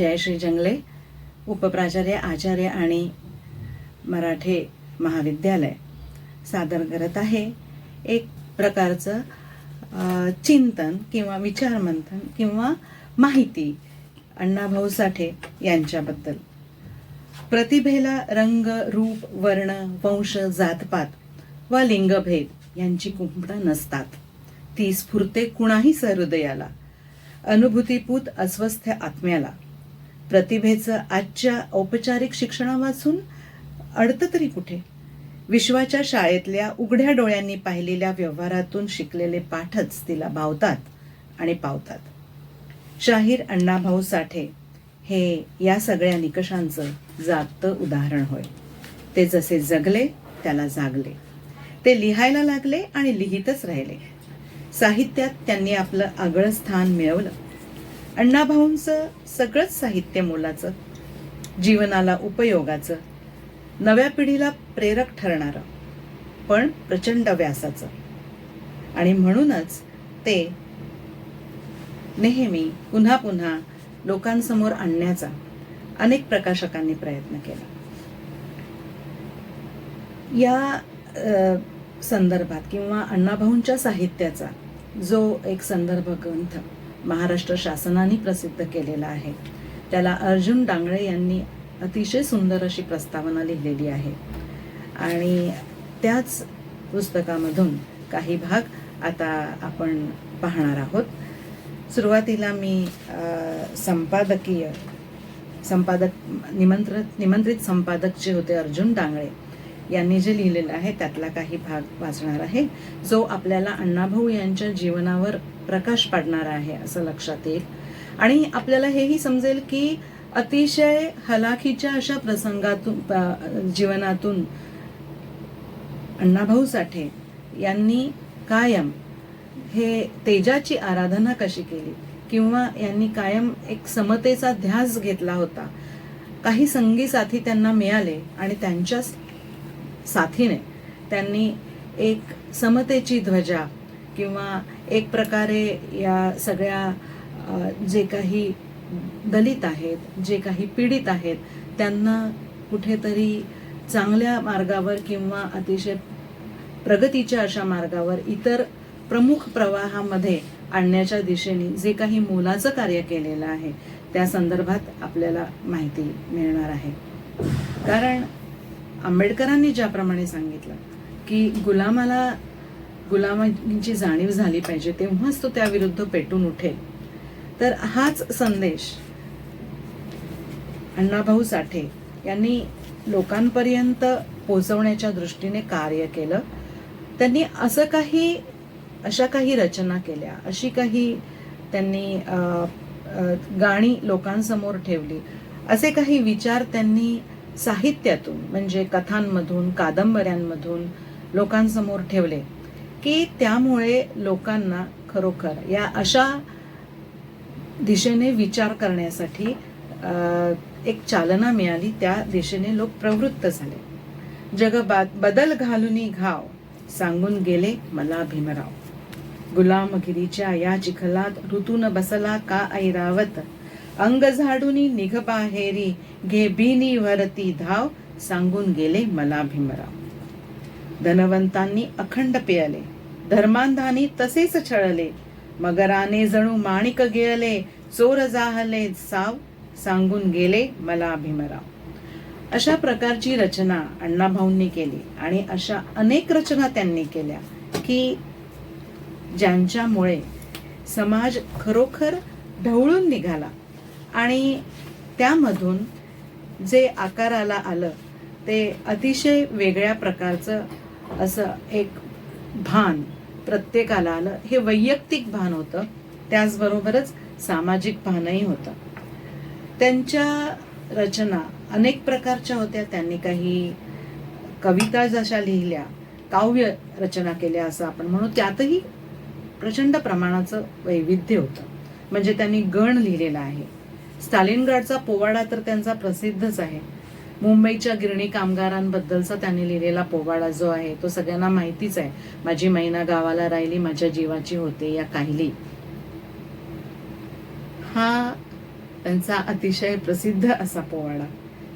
जयश्री जंगले. उपप्राचार्य आचार्य आणि मराठे महाविद्यालय सादर करत आहे. एक प्रकारचं चिंतन किंवा विचारमंथन किंवा माहिती अण्णाभाऊ साठे यांच्याबद्दल. प्रतिभेला रंग रूप वर्ण वंश जातपात व लिंगभेद यांची कुंपणं नसतात. ती स्फुरते कुणाही सहृदयाला. अनुभूतीपूत अस्वस्थ आत्म्याला. प्रतिभेचं आजच्या औपचारिक शिक्षणावाचून अडतं तरी कुठे? विश्वाच्या शाळेतल्या उघड्या डोळ्यांनी पाहिलेल्या व्यवहारातून शिकलेले पाठच तिला भावतात आणि पावतात. शाहीर अण्णाभाऊ साठे हे या सगळ्या निकषांचं जागतं उदाहरण होय. ते जसे जगले त्याला जागले. ते लिहायला लागले आणि लिहितच राहिले. साहित्यात त्यांनी आपलं आगळं स्थान मिळवलं. अण्णाभाऊंचं सगळंच साहित्य मोलाचं जीवनाला उपयोगाचं नव्या पिढीला प्रेरक ठरणारं पण प्रचंड व्यासाचं. आणि म्हणूनच ते नेहमी पुन्हा पुन्हा लोकांसमोर आणण्याचा अनेक प्रकाशकांनी प्रयत्न केला. या संदर्भात किंवा अण्णाभाऊंच्या साहित्याचा जो एक संदर्भ ग्रंथ महाराष्ट्र शासनाने प्रसिद्ध केलेला आहे. त्याला अर्जुन डांगळे यांनी अतिशय सुंदर अशी प्रस्तावना लिहिलेली आहे. आणि त्याच पुस्तकामधून काही भाग आता आपण पाहणार आहोत. सुरुवातीला मी संपादकीय संपादक निमंत्रित निमंत्रित संपादक जे होते अर्जुन डांगळे यांनी जे लिहिलेलं आहे त्यातला काही भाग वाचणार आहे. जो आपल्याला अण्णाभाऊ यांच्या जीवनावर प्रकाश पाडणार आहे असं लक्षात येईल. आणि आपल्याला हेही समजेल की अतिशय हलाखीच्या अशा प्रसंगातून जीवनातून अण्णाभाऊ साठे यांनी कायम हे तेजाची आराधना कशी केली? किंवा यांनी कायम एक समतेचा ध्यास घेतला होता? काही संगी साथी त्यांना मिळाले आणि त्यांच्या साथीने. त्यांनी एक समतेची ध्वजा किंवा एक प्रकारे या सगळ्या जे काही दलित आहेत जे काही पीडित आहेत त्यांना कुठेतरी चांगल्या मार्गावर किंवा अतिशय प्रगतीच्या अशा मार्गावर इतर प्रमुख प्रवाहामध्ये आणण्याच्या दिशेने जे काही मोलाचं कार्य केलेलं आहे त्या संदर्भात आपल्याला माहिती मिळणार आहे. कारण आंबेडकरांनी ज्याप्रमाणे सांगितलं की गुलामाला गुलामांची जाणीव झाली पाहिजे तेव्हाच तो त्याविरुद्ध पेटून उठेल. तर हाच संदेश अण्णाभाऊ साठे यांनी लोकांपर्यंत पोहोचवण्याच्या दृष्टीने कार्य केलं. त्यांनी असं काही अशा काही रचना केल्या अशी काही त्यांनी गाणी लोकांसमोर ठेवली. असे काही विचार त्यांनी साहित्यातून म्हणजे कथांमधून कादंबऱ्यांमधून लोकांसमोर ठेवले की त्यामुळे लोकांना खरोखर या अशा दिशेने विचार करण्यासाठी एक चालना मिळाली. त्या दिशेने लोक प्रवृत्त झाले. जग बदल घालुनी घाव सांगून गेले मला भीमराव. गुलामगिरीच्या या चिखलात ऋतून बसला का ऐरावत? अंग झाडूनी निघ बाहेरी घे बिनी वरती धाव सांगून गेले मला भीमराव. धनवंतांनी अखंड पियले धर्मांधानी तसेच छळले मगराने जणू माणिक गिळले चोर जाहले साव सांगून गेले मला भीमराव. अशा प्रकारची रचना अण्णाभाऊंनी केली आणि अशा अनेक रचना त्यांनी केल्या की ज्यांच्यामुळे समाज खरोखर ढवळून निघाला. आणि त्यामधून जे आकाराला आलं ते अतिशय वेगळ्या प्रकारचं असं एक भान प्रत्येकाला आलं. हे वैयक्तिक भान होतं. त्याचबरोबरच सामाजिक भानही होतं. त्यांच्या रचना अनेक प्रकारच्या होत्या. त्यांनी काही कविता जशा लिहिल्या काव्य रचना केल्या असं आपण म्हणू त्यातही प्रचंड प्रमाणाचं वैविध्य होतं. म्हणजे त्यांनी गण लिहिलेला आहे. स्टालिनग्राडचा पोवाडा तर त्यांचा प्रसिद्धच आहे. मुंबईच्या गिरणी कामगारांबद्दलचा त्यांनी लिहिलेला पोवाडा जो आहे तो सगळ्यांना माहितीच आहे. माझी मैना गावाला राहिली माझ्या जीवाची होते या काहिली. हा त्यांचा अतिशय प्रसिद्ध असा पोवाडा.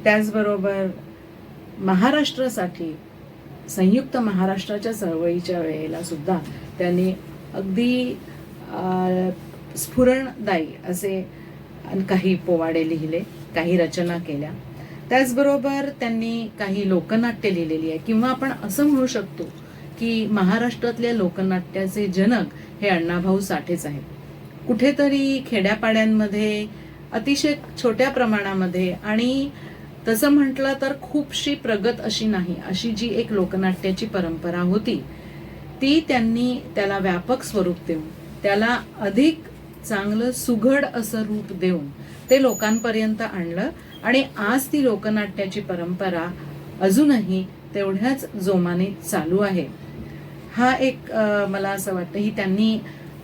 त्याचबरोबर महाराष्ट्रासाठी संयुक्त महाराष्ट्राच्या चळवळीच्या वेळेला सुद्धा त्यांनी अगदी स्फुरणदायी असे आणि काही पोवाडे लिहिले काही रचना केल्या. त्याचबरोबर त्यांनी काही लोकनाट्य लिहिलेली आहे. किंवा आपण असं म्हणू शकतो की महाराष्ट्रातल्या लोकनाट्याचे जनक हे अण्णाभाऊ साठेच आहेत. कुठेतरी खेड्यापाड्यांमध्ये अतिशय छोट्या प्रमाणामध्ये आणि तसं म्हटलं तर खूपशी प्रगत अशी नाही अशी जी एक लोकनाट्याची परंपरा होती ती त्यांनी त्याला व्यापक स्वरूप देऊन त्याला अधिक चांगलं सुघड असं रूप देऊन ते लोकांपर्यंत आणलं आणि आज ती लोकनाट्याची परंपरा अजूनही तेवढ्याच जोमाने चालू आहे. हा एक मला असं वाटतं ही त्यांनी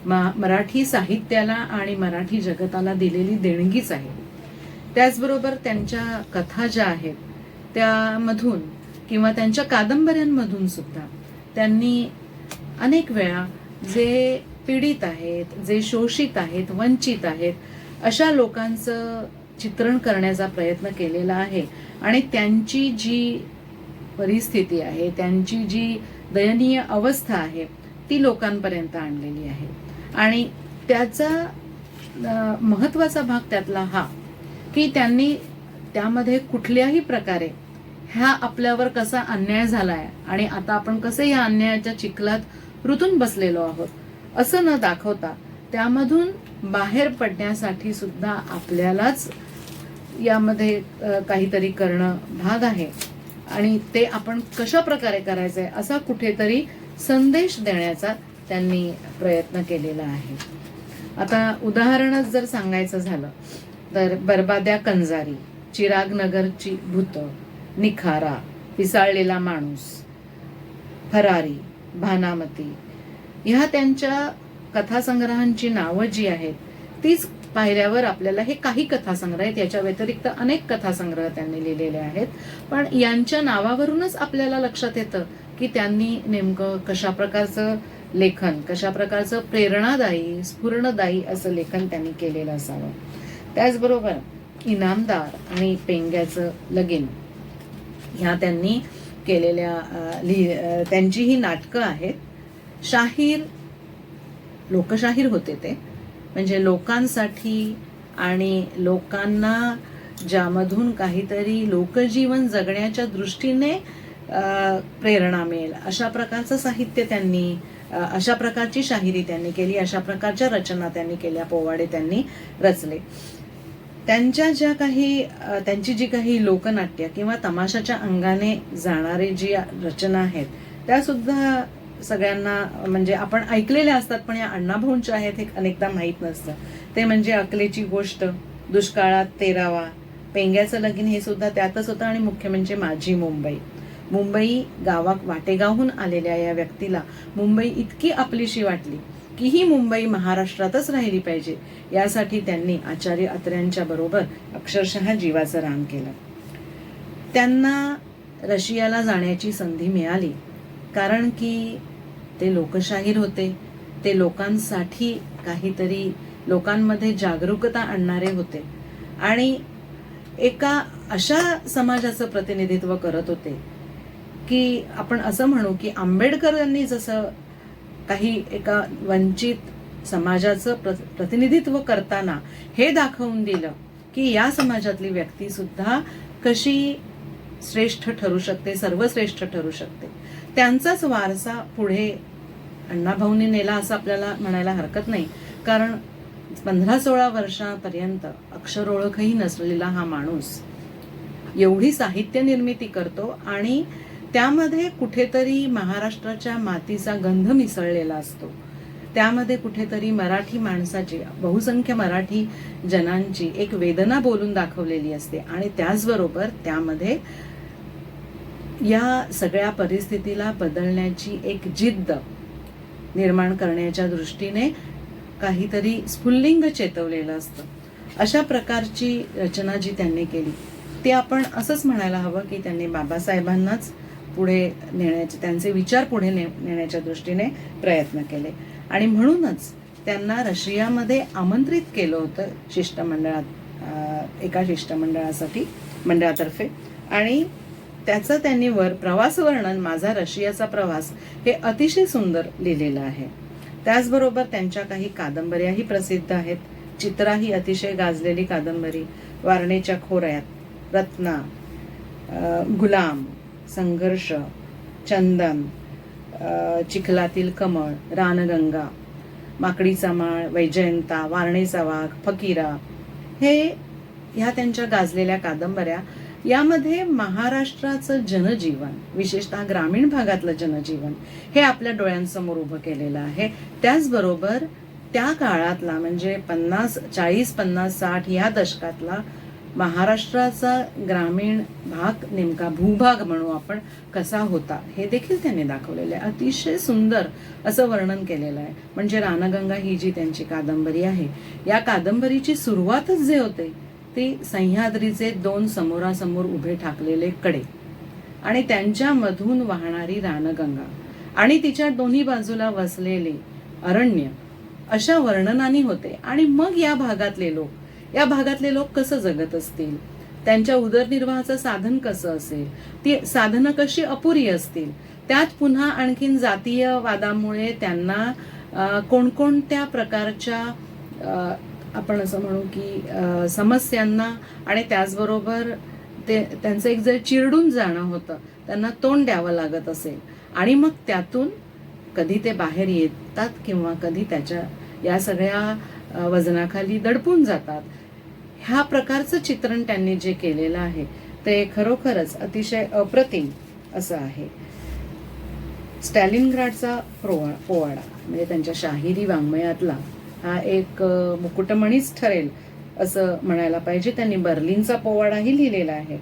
मा- मराठी साहित्याला आणि मराठी जगताला दिलेली देणगीच आहे. त्याचबरोबर त्यांच्या कथा ज्या आहेत त्यामधून किंवा त्यांच्या कादंबऱ्यांमधून सुद्धा त्यांनी अनेक वेळा जे पीडित आहेत जे शोषित आहेत वंचित आहेत अशा लोकांचं चित्रण करण्याचा प्रयत्न केलेला आहे. आणि त्यांची जी परिस्थिती आहे त्यांची जी दयनीय अवस्था आहे ती लोकांपर्यंत आणलेली आहे. आणि त्याचा महत्त्वाचा भाग त्यातला हा की त्यांनी त्यामध्ये कुठल्याही प्रकारे ह्या आपल्यावर कसा अन्याय झालाय आणि आता आपण कसे या अन्यायाच्या चिखलात रुतून बसलेलो आहोत असं न दाखवता त्यामधून बाहेर पडण्यासाठी सुद्धा आपल्यालाच यामध्ये काहीतरी करणं भाग आहे. आणि ते आपण कशा प्रकारे करायचंय असा कुठेतरी संदेश देण्याचा त्यांनी प्रयत्न केलेला आहे. आता उदाहरणच जर सांगायचं झालं तर बरबाद्या कंजारी चिराग नगरची भूत निखारा पिसाळलेला माणूस फरारी भानामती ह्या त्यांच्या कथासंग्रहांची नावं जी आहेत तीच पाहिल्यावर आपल्याला हे काही कथासंग्रह आहेत. याच्या व्यतिरिक्त अनेक कथासंग्रह त्यांनी लिहिलेले आहेत. पण यांच्या नावावरूनच आपल्याला लक्षात येतं की त्यांनी नेमकं कशा प्रकारचं लेखन कशा प्रकारचं प्रेरणादायी स्फूर्णदायी असं लेखन त्यांनी केलेलं असावं. त्याचबरोबर इनामदार आणि पेंग्याचं लगीन ह्या त्यांनी केलेल्या लिहि त्यांची ही नाटकं आहेत. शाहीर लोकशाहीर होते ते. म्हणजे लोकांसाठी आणि लोकांना ज्यामधून काहीतरी लोकजीवन जगण्याच्या दृष्टीने प्रेरणा मिळेल. अशा प्रकारचं साहित्य त्यांनी अशा प्रकारची शाहिरी त्यांनी केली अशा प्रकारच्या रचना त्यांनी केल्या पोवाडे त्यांनी रचले. त्यांच्या ज्या काही त्यांची जी काही लोकनाट्य किंवा तमाशाच्या अंगाने जाणारे जी रचना आहेत त्या सुद्धा सगळ्यांना म्हणजे आपण ऐकलेल्या असतात पण या अण्णाभाऊंच्या आहेत हे अनेकदा माहीत नसतं. ते म्हणजे अकलेची गोष्ट दुष्काळात तेरावा पेंग्याचं लगीन हे सुद्धा त्यातच होतं आणि मुख्य म्हणजे माझी मुंबई. मुंबई गावा वाटेगावहून आलेल्या या व्यक्तीला मुंबई इतकी आपलीशी वाटली की ही मुंबई महाराष्ट्रातच राहिली पाहिजे. यासाठी त्यांनी आचार्य अत्र्यांच्या बरोबर अक्षरशः जीवाचं रान केलं. त्यांना रशियाला जाण्याची संधी मिळाली. कारण की ते लोकशाहीर होते. ते लोकांसाठी काहीतरी लोकांमध्ये जागरूकता आणणारे होते. आणि एका अशा समाजाचं प्रतिनिधित्व करत होते की आपण असं म्हणू की आंबेडकरांनी जसं काही एका वंचित समाजाचं प्र प्रतिनिधित्व करताना हे दाखवून दिलं की या समाजातली व्यक्तीसुद्धा कशी श्रेष्ठ ठरू शकते सर्वश्रेष्ठ ठरू शकते. त्यांचाच वारसा पुढे अण्णाभाऊंनी नेला असं आपल्याला म्हणायला हरकत नाही. कारण पंधरा सोळा वर्षापर्यंत अक्षर ओळखही नसलेला हा माणूस एवढी साहित्य निर्मिती करतो आणि त्यामध्ये कुठेतरी महाराष्ट्राच्या मातीचा गंध मिसळलेला असतो. त्यामध्ये कुठेतरी मराठी माणसाची बहुसंख्य मराठी जनांची एक वेदना बोलून दाखवलेली असते आणि त्याचबरोबर त्यामध्ये या सगळ्या परिस्थितीला बदलण्याची एक जिद्द निर्माण करण्याच्या दृष्टीने काहीतरी स्फुल्लिंग चेतवलेलं असतं. अशा प्रकारची रचना जी त्यांनी केली ती आपण असंच म्हणायला हवं की त्यांनी बाबासाहेबांनाच पुढे नेण्याचे त्यांचे विचार पुढे ने नेण्याच्या दृष्टीने प्रयत्न केले. आणि म्हणूनच त्यांना रशियामध्ये आमंत्रित केलं होतं शिष्टमंडळात एका शिष्टमंडळासाठी मंडळातर्फे. आणि त्याचं त्यांनी वर प्रवास वर्णन माझा रशियाचा प्रवास हे अतिशय सुंदर लिहिलेलं आहे. त्याचबरोबर त्यांच्या काही कादंबऱ्याही प्रसिद्ध आहेत. चित्रा ही अतिशय गाजलेली कादंबरी. वारणेच्या खोऱ्यात रत्ना गुलाम संघर्ष चंदन चिखलातील कमळ रानगंगा माकडीचा माळ वैजयंता वारणेचा वाघ फकीरा हे ह्या त्यांच्या गाजलेल्या कादंबऱ्या यामध्ये महाराष्ट्राचं जनजीवन विशेषतः ग्रामीण भागातलं जनजीवन हे आपल्या डोळ्यांसमोर उभं केलेलं आहे. त्याचबरोबर त्या काळातला म्हणजे पन्नास चाळीस पन्नास साठ या दशकातला महाराष्ट्राचा ग्रामीण भाग नेमका भूभाग म्हणू आपण कसा होता हे देखील त्यांनी दाखवलेलं आहे. अतिशय सुंदर असं वर्णन केलेलं आहे. म्हणजे रानगंगा ही जी त्यांची कादंबरी आहे या कादंबरीची सुरुवातच जे होते ती सह्याद्रीचे दोन समोरासमोर उभे ठाकलेले कडे आणि त्यांच्यामधून वाहणारी रानगंगा आणि तिच्या दोन्ही बाजूला वसलेले अरण्य अशा वर्णनानी होते. आणि मग या भागातले लोक या भागातले लोक कसं जगत असतील? त्यांच्या उदरनिर्वाहाचं साधन कसं असेल? ती साधनं कशी अपुरी असतील? त्यात पुन्हा आणखीन जातीय वादामुळे त्यांना कोणकोणत्या प्रकारच्या आपण असं म्हणू की समस्यांना आणि त्याचबरोबर ते त्यांचं एक जर चिरडून जाणं होतं त्यांना तोंड द्यावं लागत असेल आणि मग त्यातून कधी ते बाहेर येतात किंवा कधी त्याच्या या सगळ्या वजनाखाली दडपून जातात ह्या प्रकारचं चित्रण त्यांनी जे केलेलं आहे ते खरोखरच अतिशय अप्रतिम असं आहे. स्टॅलिनग्राडचा प्रोवा पोवाडा म्हणजे त्यांच्या शाहिरी वाङ्मयातला हा एक मुकुटमणीच ठरेल असं म्हणायला पाहिजे. त्यांनी बर्लिनचा पोवाडाही लिहिलेला आहे.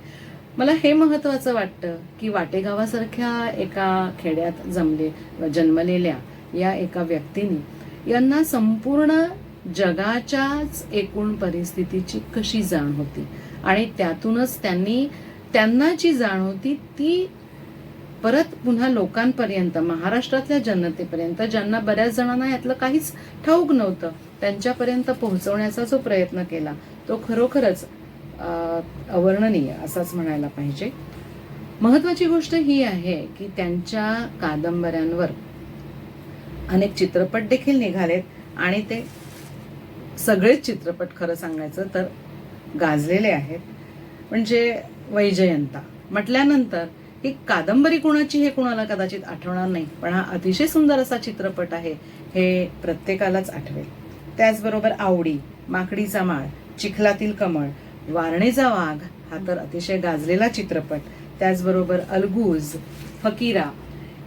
मला हे महत्वाचं वाटतं की वाटेगावासारख्या एका खेड्यात जमले जन्मलेल्या या एका व्यक्तीने यांना संपूर्ण जगाच्याच एकूण परिस्थितीची कशी जाण होती? आणि त्यातूनच त्यांनी त्यांना जी जाण होती ती परत पुन्हा लोकांपर्यंत महाराष्ट्रातल्या जनतेपर्यंत ज्यांना बऱ्याच जणांना यातलं काहीच ठाऊक नव्हतं त्यांच्यापर्यंत पोहोचवण्याचा जो प्रयत्न केला तो खरोखरच अवर्णनीय असाच म्हणायला पाहिजे. महत्वाची गोष्ट ही आहे की त्यांच्या कादंबऱ्यांवर अनेक चित्रपट देखील निघालेत आणि ते सगळेच चित्रपट खरं सांगायचं तर गाजलेले आहेत. म्हणजे वैजयंता म्हटल्यानंतर ही कादंबरी कोणाची हे कोणाला कदाचित आठवणार नाही पण हा अतिशय सुंदर असा चित्रपट आहे हे प्रत्येकालाच आठवेल. त्याचबरोबर आवडी माकडीचा माळ चिखलातील कमळ वारणेचा वाघ हा तर अतिशय गाजलेला चित्रपट. त्याचबरोबर अलगूज फकीरा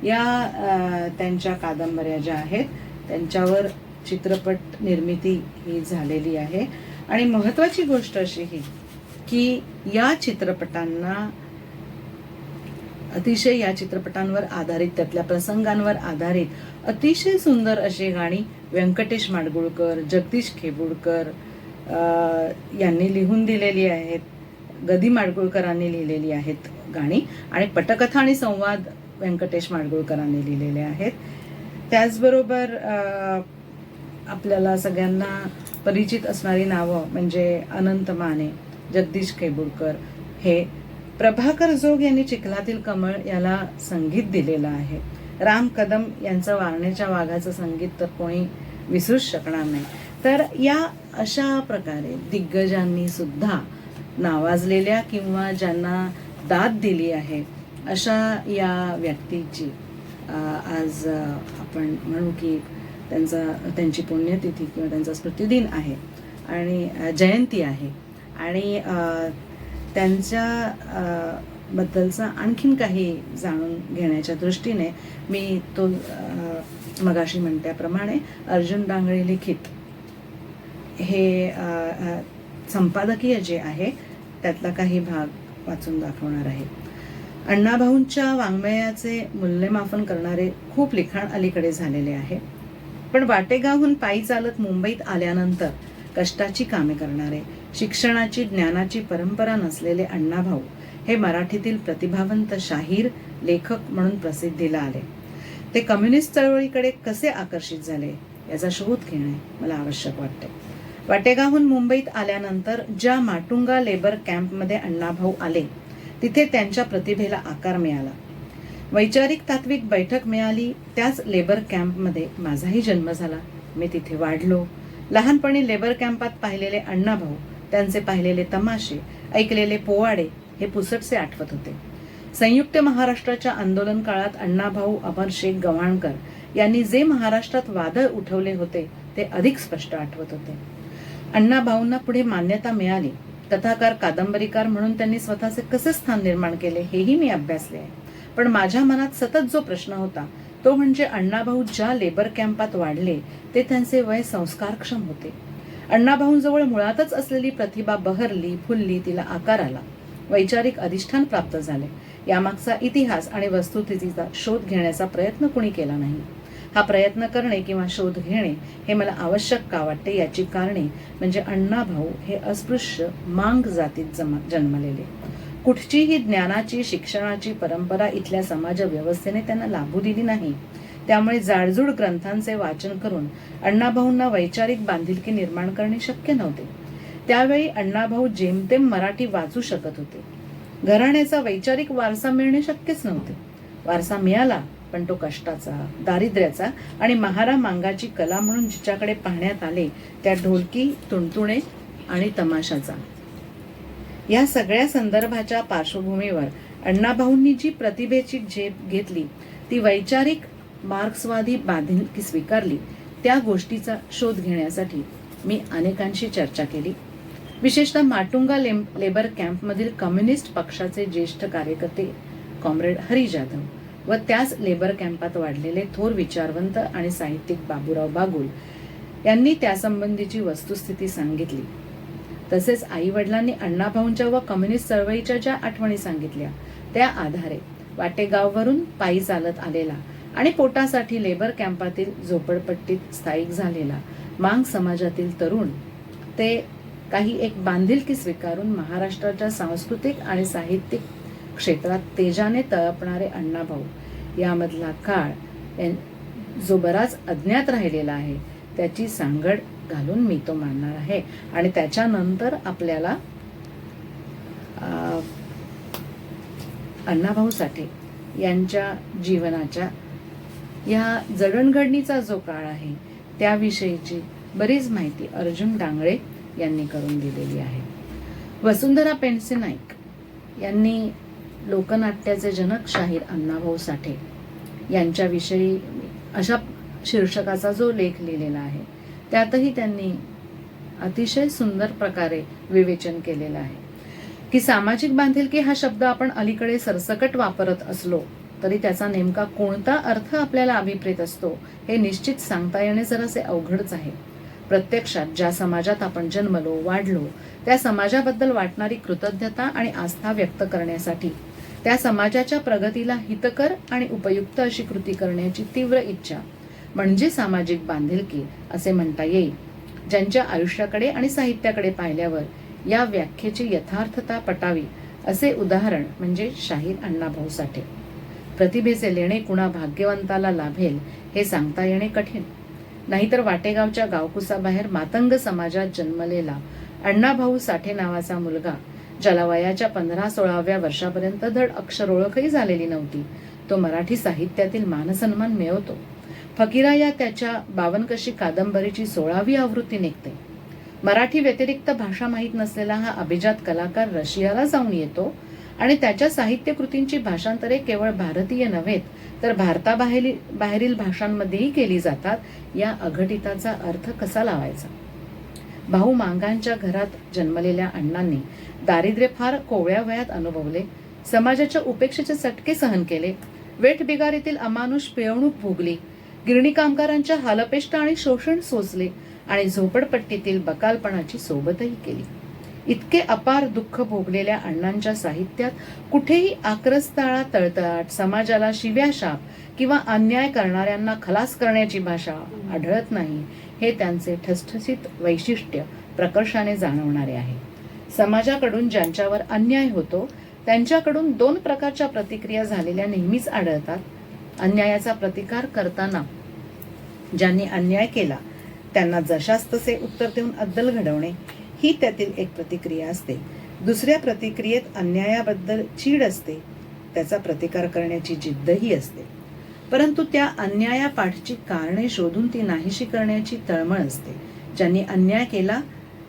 या त्यांच्या कादंबऱ्या ज्या आहेत त्यांच्यावर चित्रपट निर्मिती ही झालेली आहे. आणि महत्वाची गोष्ट अशी ही की या चित्रपटांना अतिशय या चित्रपटांवर आधारित त्यातल्या प्रसंगांवर आधारित अतिशय सुंदर अशी गाणी व्यंकटेश माडगुळकर जगदीश खेबुडकर यांनी लिहून दिलेली आहेत. गदी माडगुळकरांनी लिहिलेली आहेत गाणी आणि पटकथा आणि संवाद व्यंकटेश माडगुळकरांनी लिहिलेले आहेत. त्याचबरोबर आपल्याला सगळ्यांना परिचित असणारी नावं म्हणजे अनंत माने जगदीश खेबुडकर हे प्रभाकर जोग यांनी चिखलातील कमळ याला संगीत दिलेलं आहे. राम कदम यांचं वारणेच्या वाघाचं संगीत तर कोणी विसरूच शकणार नाही. तर या अशा प्रकारे दिग्गजांनी सुद्धा नावाजलेल्या किंवा ज्यांना दाद दिली आहे अशा या व्यक्तीची आज आपण म्हणू की त्यांचा त्यांची पुण्यतिथी किंवा त्यांचा स्मृतिदिन आहे आणि जयंती आहे. आणि त्यांच्या बद्दलचा आणखीन काही जाणून घेण्याच्या दृष्टीने मी तो मगाशी म्हणत्याप्रमाणे अर्जुन डांगळे लिखित. हे संपादकीय जे आहे त्यातला काही भाग वाचून दाखवणार आहे. अण्णाभाऊंच्या वाङ्मयाचे मूल्यमापन करणारे खूप लिखाण अलीकडे झालेले आहे. पण वाटेगावहून पायी चालत मुंबईत आल्यानंतर कष्टाची कामे करणारे शिक्षणाची ज्ञानाची परंपरा नसलेले अण्णाभाऊ हे मराठीतील प्रतिभावंत शाहीर लेखक म्हणून प्रसिद्धीला आले. ते कम्युनिस्ट चळवळीकडे कसे आकर्षित झाले याचा शोध घेणे मला आवश्यक वाटते. वाटेगावहून मुंबईत आल्यानंतर ज्या माटुंगा लेबर कॅम्पमध्ये अण्णाभाऊ आले तिथे त्यांच्या प्रतिभेला आकार मिळाला. वैचारिक तात्विक बैठक मिळाली त्याच लेबर कॅम्पमध्ये माझाही जन्म झाला. मी तिथे वाढलो. लहानपणी लेबर कॅम्पात पाहिलेले अण्णाभाऊ त्यांचे पाहिलेले तमाशे ऐकलेले पोवाडे हे पुसटसे आठवत होते. संयुक्त महाराष्ट्राच्या आंदोलन काळात अण्णाभाऊ अमर शेख गव्हाणकर यांनी जे महाराष्ट्रात वादळ उठवले होते ते अधिक स्पष्ट आठवत होते. अण्णाभाऊंना पुढे मान्यता मिळाली. कथाकार कादंबरीकार म्हणून त्यांनी स्वतःचे कसे स्थान निर्माण केले हेही मी अभ्यासले आहे. पण माझ्या मनात सतत जो प्रश्न होता तो म्हणजे अण्णाभाऊ ज्या लेबर कॅम्पात वाढले ते त्यांचे वय संस्कारक्षम होते. अण्णाभाऊंजवळ मुळातच असलेली प्रतिभा बहरली फुलली तिला आकार आला वैचारिक अधिष्ठान प्राप्त झाले. यामागचा इतिहास आणि वस्तुस्थितीचा शोध घेण्याचा प्रयत्न कुणी केला नाही. हा प्रयत्न करणे किंवा शोध घेणे हे मला आवश्यक का वाटते याची कारणे म्हणजे अण्णा भाऊ हे अस्पृश्य मांग जातीत जमा जन्मलेले. कुठचीही ज्ञानाची शिक्षणाची परंपरा इथल्या समाज व्यवस्थेने त्यांना लाभू दिली नाही. त्यामुळे जाडजूड ग्रंथांचे वाचन करून अण्णाभाऊंना वैचारिक बांधिलकी निर्माण करणे शक्य नव्हते. त्यावेळी अण्णाभाऊ जेमतेम मराठी वाचू शकत होते. घराण्याचा वैचारिक वारसा मिळणे शक्यच नव्हते. वारसा मिळाला पण तो कष्टाचा दारिद्र्याचा आणि महारा मांगाची कला म्हणून जिच्याकडे पाहण्यात आले त्या ढोलकी तुणतुणे आणि तमाशाचा. या सगळ्या संदर्भाच्या पार्श्वभूमीवर अण्णाभाऊंनी जी प्रतिभेची झेप घेतली ती वैचारिक मार्क्सवादी बांधिलकी स्वीकारली त्या गोष्टीचा शोध घेण्यासाठी मी अनेकांशी चर्चा केली. विशेषतः माटुंगा लेम- लेबर कॅम्पमधील कम्युनिस्ट पक्षाचे ज्येष्ठ कार्यकर्ते कॉम्रेड हरी जाधव व त्याच लेबर कॅम्पात वाढलेले थोर विचारवंत आणि साहित्यिक बाबूराव बागुल यांनी त्यासंबंधीची वस्तुस्थिती सांगितली. तसेच आई वडिलांनी अण्णाभाऊंच्या व कम्युनिस्ट चळवळीच्या ज्या आठवणी सांगितल्या त्या आधारे वाटेगाववरून पायी चालत आलेला आणि पोटासाठी लेबर कॅम्पातील झोपडपट्टीत स्थायिक झालेला मांग समाजातील तरुण ते काही एक बांधिलकी स्वीकारून महाराष्ट्राच्या सांस्कृतिक आणि साहित्यिक क्षेत्रात तेजाने तळपणारे अण्णाभाऊ यामधला काळ जो बराच अज्ञात राहिलेला आहे त्याची सांगड घालून मी तो मांडणार आहे. आणि त्याच्यानंतर आपल्याला अण्णाभाऊ साठे यांच्या जीवनाच्या या जडणघडणीचा जो काळ आहे त्याविषयीची बरीच माहिती अर्जुन डांगळे यांनी करून दिलेली आहे. वसुंधरा पेंडसे नाईक यांनी लोकनाट्याचे जनक शाहीर अण्णाभाऊ साठे यांच्याविषयी अशा शीर्षकाचा जो लेख लिहिलेला आहे त्यातही त्यांनी अतिशय सुंदर प्रकारे विवेचन केलेलं आहे. की सामाजिक बांधिलकी हा शब्द आपण अलीकडे सरसकट वापरत असलो तरी त्याचा नेमका कोणता अर्थ आपल्याला अभिप्रेत असतो हे निश्चित सांगता येणे जरासे अवघडच आहे. प्रत्यक्षात ज्या समाजात आपण जन्मलो वाढलो त्या समाजाबद्दल वाटणारी कृतज्ञता आणि आस्था व्यक्त करण्यासाठी त्या समाजाच्या प्रगतीला हितकर आणि उपयुक्त अशी कृती करण्याची तीव्र इच्छा म्हणजे सामाजिक बांधिलकी असे म्हणता येईल. ज्यांच्या आयुष्याकडे आणि साहित्याकडे पाहिल्यावर या व्याख्येची यथार्थता पटावी असे उदाहरण म्हणजे शाहीर अण्णाभाऊ साठे. प्रतिभेचे लेणे कुणा भाग्यवंताला लाभेल हे सांगता येणे कठीण. नाहीतर वाटेगावच्या गावकुसाबाहेर मातंग समाजात जन्मलेला अण्णाभाऊ साठे नावाचा मुलगा ज्याला वयाच्या पंधरा सोळाव्या वर्षापर्यंत धड अक्षर ओळखही झालेली नव्हती तो मराठी साहित्यातील मानसन्मान मिळवतो. फकीरा या त्याच्या बावनकशी कादंबरीची सोळावी आवृत्ती निघते. मराठी व्यतिरिक्त भाषा माहीत नसलेला हा अभिजात कलाकार रशियाला जाऊन येतो आणि त्याच्या साहित्यकृतींची भाषांतरे केवळ भारतीय नव्हेत तर भारताबाहेरील बाहेरील भाषांमध्येही केली जातात या अघटिताचा अर्थ कसा लावायचा? भाऊ मांगांच्या घरात जन्मलेल्या अण्णांनी दारिद्र्य फार कोवळ्या वयात अनुभवले समाजाच्या उपेक्षेचे चटके सहन केले वेठबिगार येथील अमानुष पिळवणूक भोगली गिरणी कामगारांच्या हालपेष्ट आणि शोषण सोसले आणि झोपडपट्टीतील बकालपणाची सोबतही केली. इतके अपार दुःख भोगलेल्या अण्णांच्या साहित्यात कुठेही आक्रस्ताळा तळतळाट समाजाला शिव्याशाप किंवा अन्याय करणाऱ्यांना खलास करण्याची भाषा आढळत नाही हे त्यांचे ठसठसीत वैशिष्ट्य प्रकर्षाने जाणवणारे आहे. समाजाकडून ज्यांच्यावर अन्याय होतो त्यांच्याकडून दोन प्रकारच्या प्रतिक्रिया झालेल्या नेहमीच आढळतात. अन्यायाचा प्रतिकार करताना ज्यांनी अन्याय केला त्यांना जशास तसे उत्तर देऊन अद्दल घडवणे ही त्यातील एक प्रतिक्रिया असते. दुसऱ्या प्रतिक्रियेत अन्यायाबद्दल चीड असते. त्याचा प्रतिकार करण्याची जिद्दही असते. परंतु त्या अन्यायापाठची कारणे शोधून ती नाहीशी करण्याची तळमळ असते. ज्यांनी अन्याय केला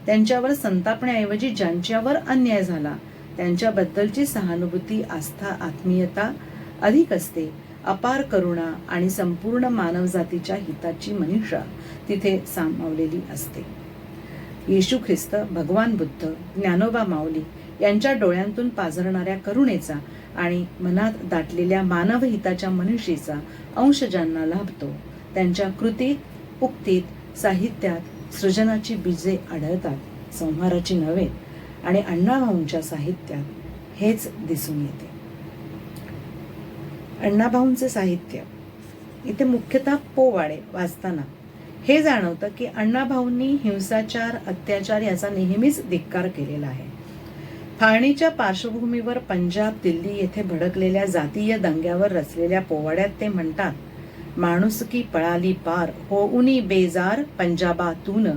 त्यांच्यावर संतापण्याऐवजी ज्यांच्यावर अन्याय झाला त्यांच्याबद्दलची सहानुभूती आस्था आत्मीयता अधिक असते. अपार करुणा आणि संपूर्ण मानवजातीच्या हिताची मनीषा तिथे सामावलेली असते. येशू ख्रिस्त भगवान बुद्ध ज्ञानोबा माऊली यांच्या डोळ्यांतून पाझरणाऱ्या करुणेचा आणि मनात दाटलेल्या मानवहिताच्या मनुष्यीचा अंश ज्यांना लाभतो त्यांच्या कृतीत उक्तीत साहित्यात सृजनाची बीजे आढळतात संहाराची नव्हे आणि अण्णाभाऊंच्या साहित्यात हेच दिसून येते. अण्णाभाऊंचे साहित्य. इथे मुख्यतः पोवाडे वाचताना हे जाणवतं की अण्णाभाऊंनी हिंसाचार अत्याचार याचा नेहमीच धिक्कार केलेला आहे. फाळणीच्या पार्श्वभूमीवर पंजाब दिल्ली येथे भडकलेल्या जातीय दंग्यावर रचलेल्या पोवाड्यात ते म्हणतात माणुसकी पळाली पार होऊनी बेजार पंजाबातून.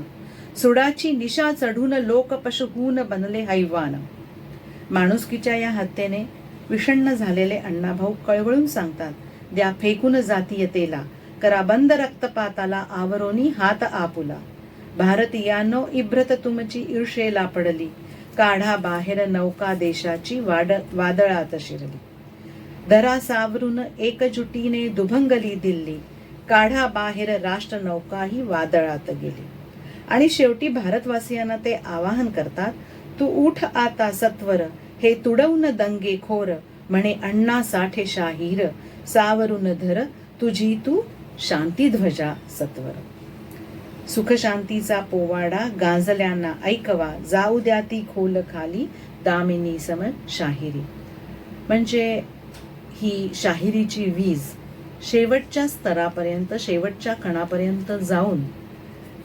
सुडाची निशा चढून लोक पशुहून बनले हैवान. माणुसकीच्या या हत्येने विषण्ण झालेले अण्णाभाऊ कळवळून सांगतात द्या फेकून जातीयतेला. करा बंद रक्तपाताला आवरोनी हात आपुला. भारतीयानो इब्रत तुमची ईर्षेला पडली काढा बाहेर नौका देशाची वाड वादळात शिरली. धरा सावरून एकजुटीने दुभंगली दिल्ली. काढा बाहेर राष्ट्र नौकाही वादळात गेली. आणि शेवटी भारतवासियांना ते आवाहन करतात तू उठ आता सत्वर हे तुडवून दंगे खोर म्हणे अण्णा साठे शाहीर. सावरून धर तुझी तू शांतीध्वजा सत्वर. सुखशांतीचा पोवाडा गांजल्यांना ऐकवा जाऊ द्या ती खोल खाली दामिनी सम शाहिरी. म्हणजे ही शाहिरीची वीज शेवटच्या स्तरापर्यंत शेवटच्या कणापर्यंत जाऊन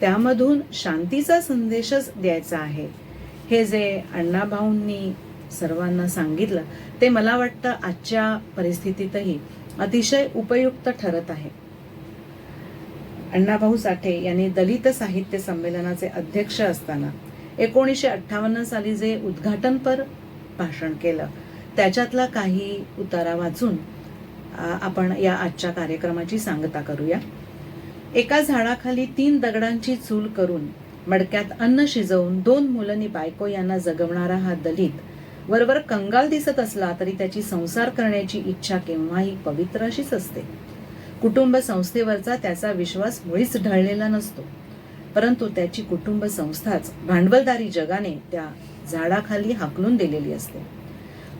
त्यामधून शांतीचा संदेशच द्यायचा आहे. हे जे अण्णाभाऊंनी सर्वांना सांगितलं ते मला वाटतं आजच्या परिस्थितीतही अतिशय उपयुक्त ठरत आहे. अण्णाभाऊ साठे यांनी दलित साहित्य संमेलनाचे अध्यक्ष असताना एकोणीसशे अठ्ठावन्न साली जे उद्घाटनपर भाषण केलं त्याच्यातला काही उतारा वाचून आपण या आजच्या कार्यक्रमाची सांगता करूया. एका झाडाखाली तीन दगडांची चूल करून मडक्यात अन्न शिजवून दोन मुलंनी बायको यांना जगवणारा हा दलित वरवर कंगाल दिसत असला तरी त्याची संसार करण्याची इच्छा केव्हाही पवित्र अशीच असते. कुटुंब संस्थेवरचा त्याचा विश्वास मुळीच ढळलेला नसतो. परंतु त्याची कुटुंब संस्थाच भांडवलदारी जगाने त्या झाडाखाली हाकलून दिलेली असते.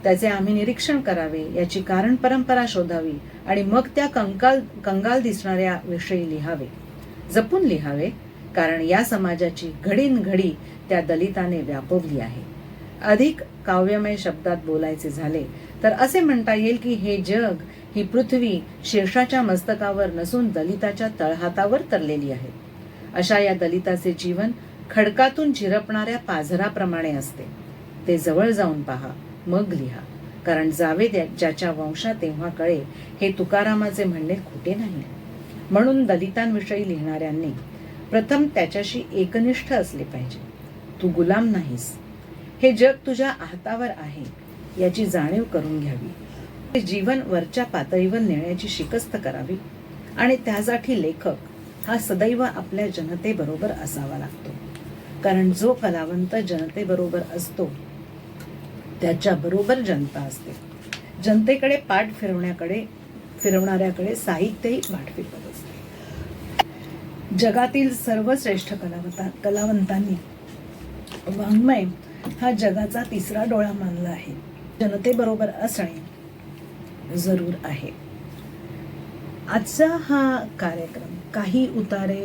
त्याचे आम्ही निरीक्षण करावे याची कारण परंपरा शोधावी आणि मग त्या कंकाल कंगाल दिसणाऱ्या विषयी लिहावे. जपून लिहावे कारण या समाजाची घडीन घडी त्या दलिताने व्यापवली आहे. अधिक काव्यमय शब्दात बोलायचे झाले तर असे म्हणता येईल की हे जग ही पृथ्वी शीर्षाच्या मस्तकावर नसून दलिताच्या तळहातावर तरलेली आहे. अशा या दलिताचे जीवन खडकातून झिरपणाऱ्या पाझराप्रमाणे असते. ते जवळ जाऊन पहा मग लिहा. कारण जावे ज्याच्या वंशा तेव्हा कळे हे तुकारामाचे म्हणणे खोटे नाही. म्हणून दलितांविषयी लिहिणाऱ्यांनी प्रथम त्याच्याशी एकनिष्ठ असले पाहिजे. तू गुलाम नाहीस. हे जग तुझ्या हातावर आहे याची जाणीव करून घ्यावी. ते जीवन वरच्या पातळीवर नेण्याची शिकस्त करावी आणि त्यासाठी लेखक हा सदैव आपल्या जनतेबरोबर असावा लागतो. कारण जो कलावंत जनतेबरोबर असतो त्याच्या बरोबर जनता असते. जनतेकडे पाठ फिरवण्याकडे फिरवणाऱ्याकडे साहित्यही पाठ फिरवत असते. जगातील सर्व श्रेष्ठ कलावंता कलावंतांनी वाङ्मय हा जगाचा तिसरा डोळा मानला आहे. जनतेबरोबर असणे जरूर आहे. आजचा हा कार्यक्रम काही उतारे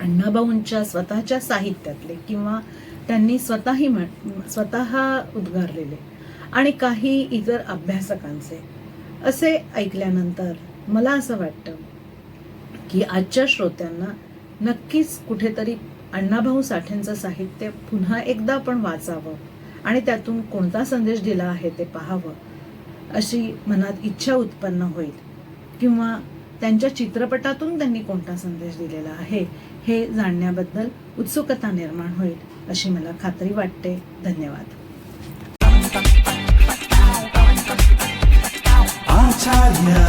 अण्णाभाऊंच्या स्वतःच्या साहित्यातले किंवा त्यांनी स्वतःही म्हण स्वतः उद्गारलेले आणि काही इतर अभ्यासकांचे असे ऐकल्यानंतर मला असं वाटतं की आजच्या श्रोत्यांना नक्कीच कुठेतरी अण्णाभाऊ साठेंचं साहित्य पुन्हा एकदा आपण वाचावं आणि त्यातून कोणता संदेश दिला आहे ते पाहावं अशी मनात इच्छा उत्पन्न होईल. किंवा त्यांच्या चित्रपटातून त्यांनी कोणता संदेश दिलेला आहे हे जाणण्याबद्दल उत्सुकता निर्माण होईल अशी मला खात्री वाटते. धन्यवाद. आचार्य.